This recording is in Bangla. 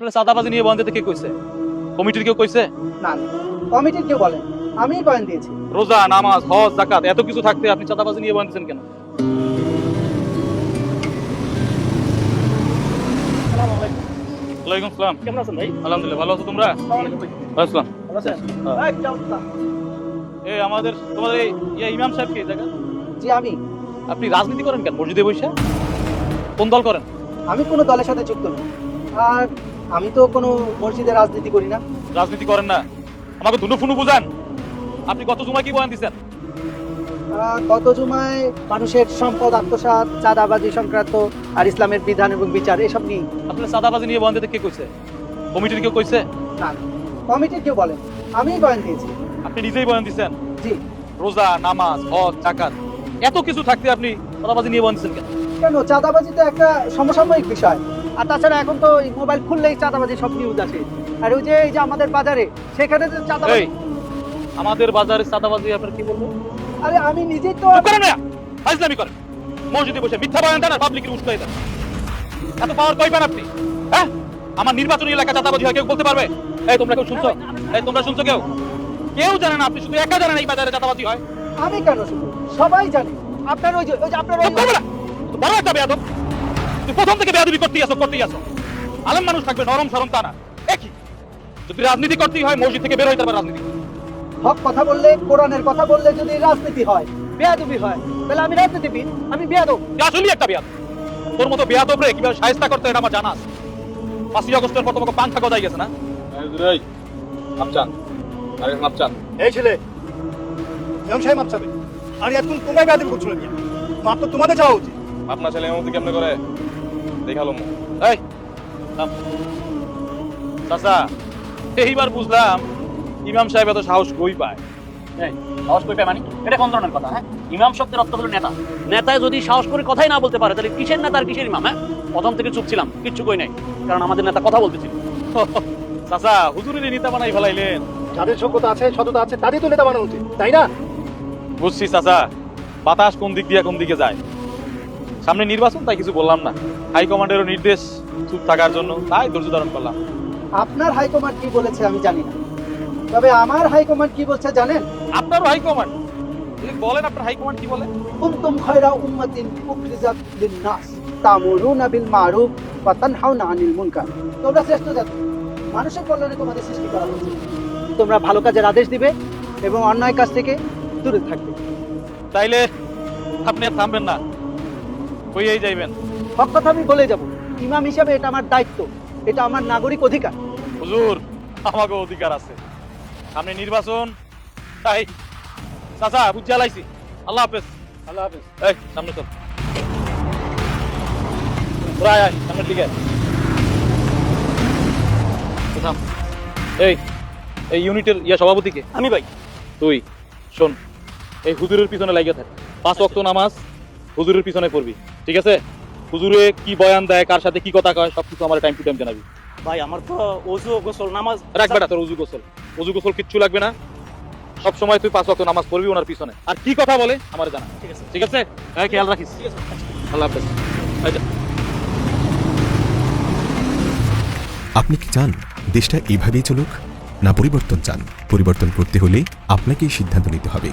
আপনার চাঁদাবাজি নিয়ে বন্ধ দিতে কে কইছে? কমিটির কেউ কইছে? না কমিটির কেউ বলেন। আমিই বয়ান দিয়েছি। রোজা নামাজ হজ জাকাত এত কিছু থাকতে আপনি চাঁদাবাজি নিয়ে বন্ধ দিচ্ছেন কেন? ওয়ালাইকুম আসসালাম। কেমন আছেন ভাই? আলহামদুলিল্লাহ ভালো আছো তোমরা? আসসালাম। এই আমাদের তোমাদের এই ইমাম সাহেব কে জায়গা জি আমি। আপনি রাজনীতি করেন কেন? মসজিদে বসে? কোন দল করেন? আমি কোনো দলের সাথে যুক্ত নই। আর আমি তো কোনো মসজিদে রাজনীতি করি না। রাজনীতি করেন না। আমাকে ধুনু ফুনু বুঝান। আপনি গত জুমায় কি বয়ান দিচ্ছেন গত জুমায় মানুষের সম্পদ আত্মসাৎ চাঁদাবাজি সংক্রান্ত আর ইসলামের বিধান এবং বিচার এসব নিয়ে। আপনার চাঁদাবাজি নিয়ে বয়ান দিতে কে কইছে? কমিটির কেউ কইছে? না। কমিটির কেউ বলেন। আমিই বয়ান দিয়েছি। আপনি নিজেই বয়ান দিচ্ছেন জি। রোজা নামাজ হজ জাকাত এত কিছু থাকতে আপনি চাঁদাবাজি নিয়ে বয়ান দিচ্ছেন কেন? কেন? চাঁদাবাজি তো একটা সমসাময়িক বিষয়। আর তাছাড়া এখন তো মোবাইল খুললেই চাঁদাবাজি সব নিউজ আসে। আর ওই যে এই যে আমাদের বাজারে সেখানে যে চাঁদাবাজি আমাদের বাজারে চাঁদাবাজি আপনার কি বলব? আরে আমি নিজেই তো করেন না ফাজলামি করেন। মসজিদে বসে মিথ্যা বয়ান দেন আর পাবলিকের উস্কাই দেন। এত পাওয়ার কই পান আপনি? হ্যাঁ? আমার নির্বাচনী এলাকা চাঁদাবাজি হয় কেউ বলতে পারবে? এই তোমরা কেউ শুনছো? এই তোমরা শুনছো কেউ? কেউ জানে না আপনি শুধু একা জানেন এই বাজারে চাঁদাবাজি হয়। আমি কেন শুধু সবাই জানে। আপনার ওই যে ওই যে আপনার ওই বড় একটা বেয়াদব। তুই প্রথম থেকে বেয়াদবি করতেই আসো করতেই আসো আলেম মানুষ থাকবে নরম সরম তা না। একই। যদি রাজনীতি করতেই হয় মসজিদ থেকে বের হইতে পারবে রাজনীতি। হক কথা বললে কোরআনের কথা বললে যদি রাজনীতি হয় বেয়াদবি হয় তাহলে আমি রাজনীতিবিদ আমি বেয়াদব। তুই একটা বেয়াদ তোর মতো বেয়াদব রে কীভাবে সাহেস্তা করতে এটা আমার জানা আছে। পাঁচই আগস্টের পর তোমাকে পাংখা গজাই গেছে না? মাপচান আরে মাপচান। এই ছেলে ইমাম সাহেব মাপ চাবে আর এখন তোমরা বেয়াদবি করছ না মাপ তো তোমাদের চাওয়া উচিত। আপনার ছেলে এমন কেমনে করে? দেখাল এই চাচা এইবার বুঝলাম ইমাম সাহেব এত সাহস কই পায়? সাহস করে মানে? এটা কোন ধরনের কথা হ্যাঁ? ইমাম শব্দের অর্থ হলো নেতা। নেতায় যদি সাহস করে কথাই না বলতে পারে তাহলে কিসের নেতা আর কিসের ইমাম হ্যাঁ? প্রথম থেকে চুপ ছিলাম কিচ্ছু কই নাই কারণ আমাদের নেতা কথা বলতেছিল। চাচা হুজুরের নেতা বানাই ফেলাইলেন। যাদের যোগ্যতা আছে সততা আছে তাদের তো নেতা বানানো উচিত তাই না? বুঝছি চাচা। বাতাস কোন দিক দিয়ে কোন দিকে যায়? সামনে নির্বাচন তাই কিছু বললাম না। হাইকমান্ডেরও নির্দেশ চুপ থাকার জন্য তাই ধৈর্য ধারণ করলাম। আপনার হাইকমান্ড কি বলেছে আমি জানি না। তবে আমার হাইকমান্ড কি বলছে জানেন? আপনারও হাইকমান্ড এই বলেন আপনার হাইকমান্ড কি বলে? কুনতুম খায়রা উম্মাতিন উখরিজাত লিন-নাস তা'মুরুনা বিল মা'রুফ ওয়া তানহাউনা আনিল মুনকার। তোমরা শ্রেষ্ঠ জাতি মানুষের কল্যাণে তোমাদের সৃষ্টি করা হয়েছে তোমরা ভালো কাজের আদেশ দিবে এবং অন্যায় কাজ থেকে দূরে থাকবে। তাইলে আপনি থামবেন না। কইয়েই যাইবেন। হক কথা আমি বলে যাব। ইমাম হিসাবে এটা আমার দায়িত্ব। এটা আমার নাগরিক অধিকার। হুজুর আমাকে অধিকার আছে। সামনে নির্বাচন তাই। চাচা বুঝে আলাইছি আল্লাহ হাফেজ। আল্লাহ হাফেজ। এই সামনে চল। তোরা আয় সামনের দিকে। এই এই ইউনিটের ইয়া সভাপতিকে। আমি ভাই। তুই শোন। এই হুজুরের পিছনে লাগিয়ে থাক। পাঁচ ওয়াক্ত নামাজ হুজুরের পিছনে পড়বি ঠিক আছে? হুজুরে কি বয়ান দেয় কার সাথে কি কথা কয় সবকিছু আমার টাইম টু টাইম জানাবি। ভাই আমার তো ওযু গোসল নামাজ রাখ বেটা তোর উজু গোসল। উজু গোসল কিচ্ছু লাগবে না। সব সময় তুই পাঁচ ওয়াক্ত নামাজ পড়বি ওনার পিছনে। আর কি কথা বলে আমার জানা। ঠিক আছে। ঠিক আছে? হ্যাঁ খেয়াল রাখিস। আল্লাহ হাফেজ। আপনি কি চান দেশটা এইভাবেই চলুক না পরিবর্তন চান? পরিবর্তন করতে হলে আপনাকেই সিদ্ধান্ত নিতে হবে।